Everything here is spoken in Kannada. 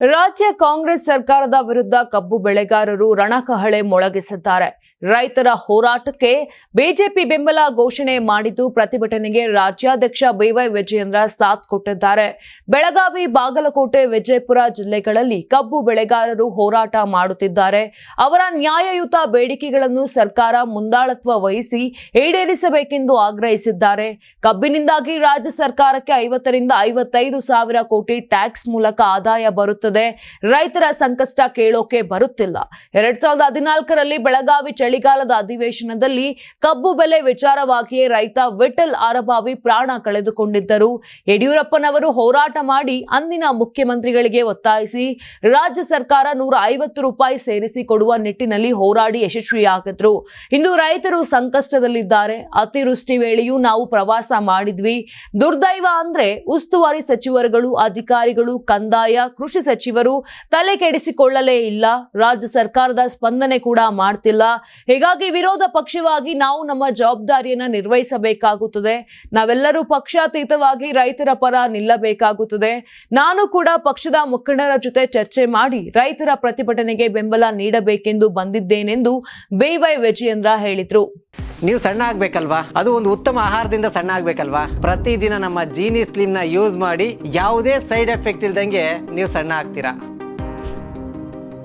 ರಾಜ್ಯ ಕಾಂಗ್ರೆಸ್ ಸರ್ಕಾರದ ವಿರುದ್ಧ ಕಬ್ಬು ಬೆಳೆಗಾರರು ರಣಕಹಳೆ ಮೊಳಗಿಸಿದ್ದಾರೆ. ರೈತರ ಹೋರಾಟಕ್ಕೆ ಬಿಜೆಪಿ ಬೆಂಬಲ ಘೋಷಣೆ ಮಾಡಿದ್ದು ಪ್ರತಿಭಟನೆಗೆ ರಾಜ್ಯಾಧ್ಯಕ್ಷ ಬಿವೈ ವಿಜಯೇಂದ್ರ ಸಾಥ್ ಕೊಟ್ಟಿದ್ದಾರೆ. ಬೆಳಗಾವಿ, ಬಾಗಲಕೋಟೆ, ವಿಜಯಪುರ ಜಿಲ್ಲೆಗಳಲ್ಲಿ ಕಬ್ಬು ಬೆಳೆಗಾರರು ಹೋರಾಟ ಮಾಡುತ್ತಿದ್ದಾರೆ. ಅವರ ನ್ಯಾಯಯುತ ಬೇಡಿಕೆಗಳನ್ನು ಸರ್ಕಾರ ಮುಂದಾಳತ್ವ ವಹಿಸಿ ಈಡೇರಿಸಬೇಕೆಂದು ಆಗ್ರಹಿಸಿದ್ದಾರೆ. ಕಬ್ಬಿನಿಂದಾಗಿ ರಾಜ್ಯ ಸರ್ಕಾರಕ್ಕೆ ಐವತ್ತರಿಂದ ಐವತ್ತೈದು ಸಾವಿರ ಕೋಟಿ ಟ್ಯಾಕ್ಸ್ ಮೂಲಕ ಆದಾಯ ಬರುತ್ತದೆ. ರೈತರ ಸಂಕಷ್ಟ ಕೇಳೋಕೆ ಬರುತ್ತಿಲ್ಲ. ಎರಡ್ ಸಾವಿರದ ಹದಿನಾಲ್ಕರಲ್ಲಿ ಬೆಳಗಾವಿ ಚಳಿಗಾಲದ ಅಧಿವೇಶನದಲ್ಲಿ ಕಬ್ಬು ಬೆಲೆ ವಿಚಾರವಾಗಿಯೇ ರೈತ ವಿಠಲ್ ಆರಬಾವಿ ಪ್ರಾಣ ಕಳೆದುಕೊಂಡಿದ್ದರು. ಯಡಿಯೂರಪ್ಪನವರು ಹೋರಾಟ ಮಾಡಿ ಅಂದಿನ ಮುಖ್ಯಮಂತ್ರಿಗಳಿಗೆ ಒತ್ತಾಯಿಸಿ ರಾಜ್ಯ ಸರ್ಕಾರ ನೂರ ಐವತ್ತು ರೂಪಾಯಿ ಸೇರಿಸಿ ಕೊಡುವ ನಿಟ್ಟಿನಲ್ಲಿ ಹೋರಾಡಿ ಯಶಸ್ವಿಯಾಗಿದ್ರು. ಇಂದು ರೈತರು ಸಂಕಷ್ಟದಲ್ಲಿದ್ದಾರೆ. ಅತಿವೃಷ್ಟಿ ವೇಳೆಯೂ ನಾವು ಪ್ರವಾಸ ಮಾಡಿದ್ವಿ. ದುರ್ದೈವ ಅಂದ್ರೆ ಉಸ್ತುವಾರಿ ಸಚಿವರುಗಳು, ಅಧಿಕಾರಿಗಳು, ಕಂದಾಯ, ಕೃಷಿ ಸಚಿವರು ತಲೆ ಕೆಡಿಸಿಕೊಳ್ಳಲೇ ಇಲ್ಲ. ರಾಜ್ಯ ಸರ್ಕಾರದ ಸ್ಪಂದನೆ ಕೂಡ ಮಾಡ್ತಿಲ್ಲ. ಹೀಗಾಗಿ ವಿರೋಧ ಪಕ್ಷವಾಗಿ ನಾವು ನಮ್ಮ ಜವಾಬ್ದಾರಿಯನ್ನ ನಿರ್ವಹಿಸಬೇಕಾಗುತ್ತದೆ. ನಾವೆಲ್ಲರೂ ಪಕ್ಷಾತೀತವಾಗಿ ರೈತರ ಪರ ನಿಲ್ಲಬೇಕಾಗುತ್ತದೆ. ನಾನು ಕೂಡ ಪಕ್ಷದ ಮುಖಂಡರ ಜೊತೆ ಚರ್ಚೆ ಮಾಡಿ ರೈತರ ಪ್ರತಿಭಟನೆಗೆ ಬೆಂಬಲ ನೀಡಬೇಕೆಂದು ಬಂದಿದ್ದೇನೆಂದು ಬಿವೈ ವಿಜಯೇಂದ್ರ ಹೇಳಿದ್ರು. ನೀವು ಸಣ್ಣ ಆಗ್ಬೇಕಲ್ವಾ? ಅದು ಒಂದು ಉತ್ತಮ ಆಹಾರದಿಂದ ಸಣ್ಣ ಆಗ್ಬೇಕಲ್ವಾ? ಪ್ರತಿದಿನ ನಮ್ಮ ಜೀನಿ ಸ್ಲಿಮ್ನ ಯೂಸ್ ಮಾಡಿ ಯಾವುದೇ ಸೈಡ್ ಎಫೆಕ್ಟ್ ಇಲ್ದಂಗೆ ನೀವು ಸಣ್ಣ ಆಗ್ತೀರಾ?